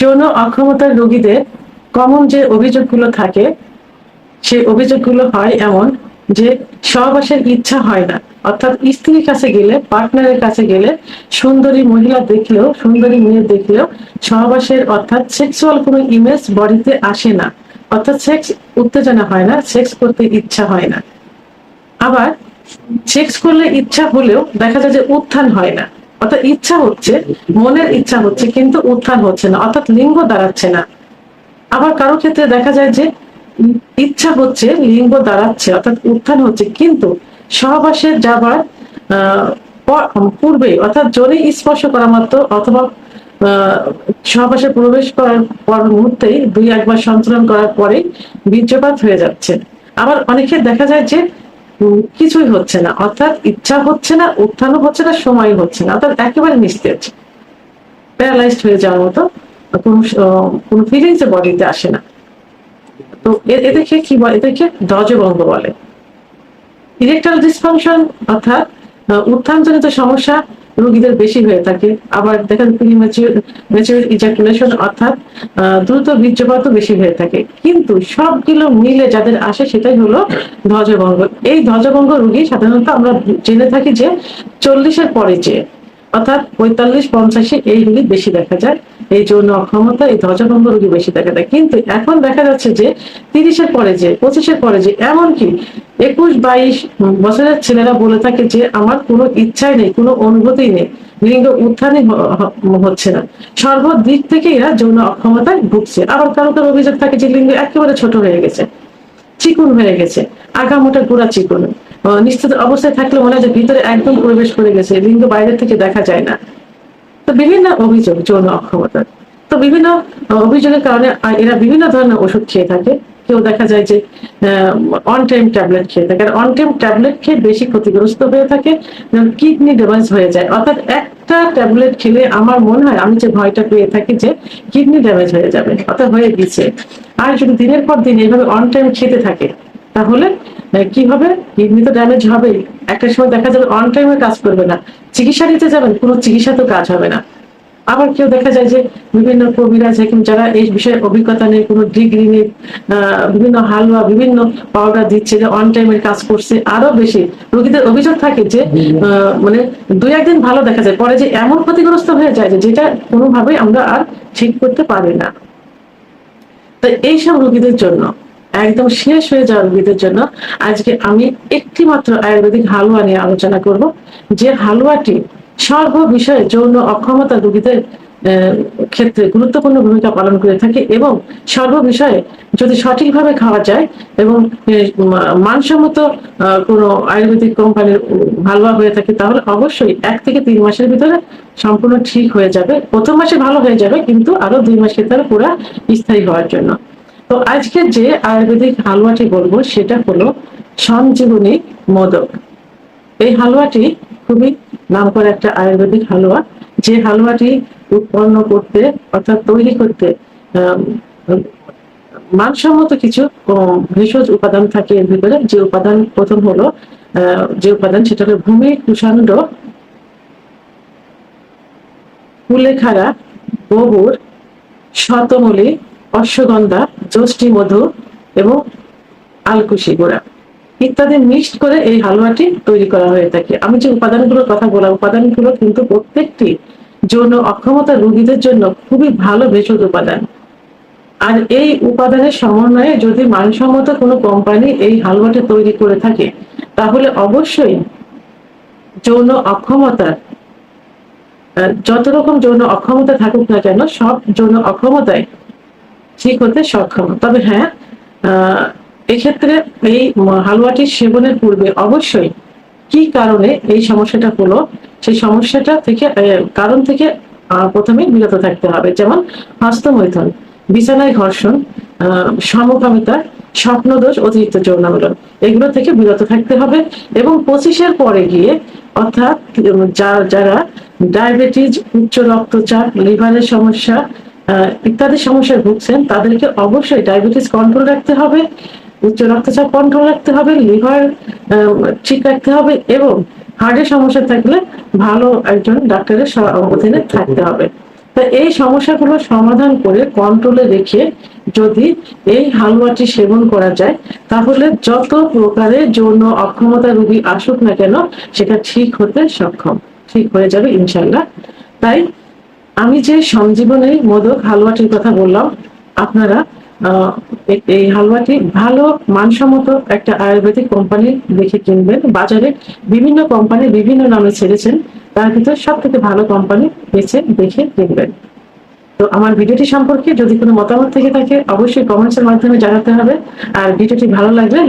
যৌন অক্ষমতার রোগীদের কমন যে অভিযোগগুলো থাকে, সেই অভিযোগগুলো হয় এমন যে সহবাসের ইচ্ছা হয় না। অর্থাৎ স্ত্রীর কাছে গেলে, পার্টনারের কাছে গেলে সুন্দরী মহিলা দেখলেও, সুন্দরী মেয়ে দেখলেও সহবাসের অর্থাৎ সেক্সুয়াল কোনো ইমেজ বডিতে আসে না। অর্থাৎ সেক্স উত্তেজনা হয় না, সেক্স করতে ইচ্ছা হয় না। আবার সেক্স করলে ইচ্ছা হলেও দেখা যায় যে উত্থান হয় না। অর্থাৎ ইচ্ছা হচ্ছে, মনের ইচ্ছা হচ্ছে, কিন্তু উত্থান হচ্ছে না, অর্থাৎ লিঙ্গ দাঁড়াচ্ছে না। আবার কারও ক্ষেত্রে দেখা যায় যে, ইচ্ছা হচ্ছে, লিঙ্গ দাঁড়াচ্ছে, অর্থাৎ উত্থান হচ্ছে, কিন্তু সহবাসে যাবার পূর্বে, অর্থাৎ জোরে স্পর্শ করা মাত্র, অথবা সহবাসে প্রবেশ করার পর মুহূর্তেই দুই একবার সঞ্চালন করার পরে বীর্যপাত হয়ে যাচ্ছে। আবার অনেকে দেখা যায় যে কিছুই হচ্ছে না। অর্থাৎ ইচ্ছা হচ্ছে না, উত্থানও হচ্ছে না সময় হচ্ছে না। অর্থাৎ একেবারে নিস্তেজ। প্যারালাইজড হয়ে যাওয়ার মতো কোনো কোনো ফিলিংস বডিতে আসে না। তো এদেরকে কি বলে? এদেরকে দজবঙ্গ বলে। ইরেকটাল ডিসফাংশন অর্থাৎ উত্থানজনিত সমস্যা রোগীদের বেশি হয়ে থাকে। আবার দেখেন যায় ম্যাচিউর ইজাকুলেশন অর্থাৎ দ্রুত বীর্যপাত বেশি হয়ে থাকে। কিন্তু সবগুলো মিলে যাদের আসে সেটাই হলো ধ্বজভঙ্গ এই ধ্বজভঙ্গ রোগী সাধারণত আমরা জেনে থাকি যে চল্লিশের পরে যে অর্থাৎ পঁয়তাল্লিশ, পঞ্চাশে এই রোগী বেশি দেখা যায়, এই যৌন অক্ষমতা, এই ধ্বজভঙ্গ রোগী বেশি দেখা যায়। কিন্তু এখন দেখা যাচ্ছে যে তিরিশের পরে যে, পঁচিশের পরে যে, এমনকি একুশ, বাইশ বছরের ছেলেরা বলে থাকে যে, আমার কোনো ইচ্ছাই নেই, কোনো অনুভূতি নেই, লিঙ্গ উত্থানই হচ্ছে না। সর্বদিক থেকে এরা যৌন অক্ষমতায় ভুগছে। আবার কারও কারও অভিযোগ থাকে যে, লিঙ্গ একেবারে ছোট হয়ে গেছে, চিকুন হয়ে গেছে আগামোটা গুড়া চিকুন। নিশ্চিত অবস্থায় থাকলে মনে হয় যে ভিতরে একদম প্রবেশ করে গেছে, লিঙ্গ বাইরে থেকে দেখা যায় না। তো বিভিন্ন অভিযোগ, যৌন অক্ষমতা। তো বিভিন্ন অভিযোগের কারণে এরা বিভিন্ন ধরনের ওষুধ খেয়ে থাকে। কেউ দেখা যায় যে অন টাইম ট্যাবলেট খেয়ে থাকে। আর অন টাইম ট্যাবলেট খেয়ে বেশি ক্ষতিগ্রস্ত হয়ে থাকে কিডনি ড্যামেজ হয়ে যায়। অর্থাৎ একটা ট্যাবলেট খেলে আমার মনে হয়, আমি যে ভয়টা পেয়ে থাকি যে কিডনি ড্যামেজ হয়ে যাবে, অর্থাৎ হয়ে গেছে। আর যদি দিনের পর দিন এইভাবে অন টাইম খেতে থাকে, তাহলে কি হবে? কিডনি তো ড্যামেজ হবেই একটা সময় দেখা যাবে অন টাইমে কাজ করবে না। চিকিৎসা নিতে যাবেন কোনো চিকিৎসা তো কাজ হবে না। আবার কেউ দেখা যায় যে বিভিন্ন কবিরাজ হাকিম যারা এই বিষয়ে অভিজ্ঞতা নেই কোনো ডিগ্রি নেই বিভিন্ন হালুয়া বিভিন্ন পাউডার দিচ্ছে যে অন টাইমের কাজ করছে আরও বেশি। রোগীদের অভিযোগ থাকে যে আহ, মানে দুই একদিন ভালো দেখা যায়। পরে যে এমন ক্ষতিগ্রস্ত হয়ে যায় যে যেটা কোনোভাবেই আমরা আর ঠিক করতে পারি না। তো এইসব রোগীদের জন্য একদম শেষ হয়ে যাওয়া রোগীদের জন্য আজকে আমি একটি মাত্র আয়ুর্বেদিক হালুয়া নিয়ে আলোচনা করব, যে হালুয়াটি সর্ব বিষয়ে যৌন অক্ষমতা রোগীদের ক্ষেত্রে গুরুত্বপূর্ণ ভূমিকা পালন করে থাকে এবং সর্ব বিষয়ে যদি সঠিকভাবে খাওয়া যায় এবং মানসম্মত কোনো আয়ুর্বেদিক কোম্পানির হালুয়া হয়ে থাকে, তাহলে অবশ্যই এক থেকে তিন মাসের ভিতরে সম্পূর্ণ ঠিক হয়ে যাবে। প্রথম মাসে ভালো হয়ে যাবে, কিন্তু আরও দুই মাস হবে পুরো স্থায়ী হওয়ার জন্য। তো আজকে যে আয়ুর্বেদিক হালুয়াটি বলব, সেটা হলো সঞ্জীবনী মোদক। এই হালুয়াটি খুবই নাম করা একটা আয়ুর্বেদিক হালুয়া। যে হালুয়াটি উৎপন্ন করতে, অর্থাৎ তৈরি করতে মানসম্মত কিছু ভেষজ উপাদান থাকে এর ভিতরে। যে উপাদান প্রথম হলো যে উপাদান, সেটা হলো ভূমি কুষাণ্ড, কুলেখাড়া, গোবর, শতমূলি অশ্বগন্ধা যষ্টি মধু এবং আলকুশি গোড়া ইত্যাদি মিক্সড করে এই হালুয়াটি তৈরি করা হয়ে থাকে। আমি যে উপাদানগুলোর কথা বললাম, উপাদানগুলো কিন্তু প্রত্যেকটি যৌন অক্ষমতা রোগীদের জন্য খুবই ভালো ভেষজ উপাদান। আর এই উপাদানের সমন্বয়ে যদি মানসম্মত কোনো কোম্পানি এই হালুয়াটি তৈরি করে থাকে, তাহলে অবশ্যই যৌন অক্ষমতার যত রকম যৌন অক্ষমতা থাকুক না কেন, সব যৌন অক্ষমতায় ঠিক হতে সক্ষম। তবে হ্যাঁ এক্ষেত্রে এই হালুয়াটি সেবনের পূর্বে অবশ্যই কি কারণে এই সমস্যাটা হলো? সেই সমস্যাটা থেকে কারণ থেকে প্রথমে বিরত থাকতে হবে। যেমন হস্তমৈথুন, বিছানায় ঘর্ষণ সমকামিতা, স্বপ্নদোষ, অতিরিক্ত যৌনামিলন, এগুলো থেকে বিরত থাকতে হবে এবং পঁচিশের পরে গিয়ে অর্থাৎ যারা ডায়াবেটিস, উচ্চ রক্তচাপ, লিভারের সমস্যা ইত্যাদি সমস্যায় ভুগছেন, তাদেরকে অবশ্যই ডায়াবেটিস কন্ট্রোল রাখতে হবে, উচ্চ রক্তচাপ কন্ট্রোল রাখতে হবে লিভার ঠিক রাখতে হবে এবং হার্টের সমস্যা থাকলে ভালো একজন ডাক্তারের অধীনে থাকতে হবে। তা এই সমস্যাগুলো সমাধান করে কন্ট্রোলে রেখে যদি এই হালুয়াটি সেবন করা যায়, তাহলে যত প্রকারের যৌন অক্ষমতা রোগী আসুক না কেন, সেটা ঠিক হতে সক্ষম, ঠিক হয়ে যাবে ইনশাল্লাহ তাই আমি যে সঞ্জীবনী মোদক হালুয়াটির কথা বললাম, আপনারা এই হালুয়াটি ভালো মানসম্মত একটা আয়ুর্বেদিক কোম্পানি দেখে কিনবেন। বাজারে বিভিন্ন কোম্পানি বিভিন্ন নামে ছেড়েছেন। তার ভিতর সব থেকে ভালো কোম্পানি বেছে দেখে কিনবেন। তো আমার ভিডিওটি সম্পর্কে যদি কোনো মতামত থেকে থাকে, অবশ্যই কমেন্টসের মাধ্যমে জানাতে হবে। আর ভিডিওটি ভালো লাগলে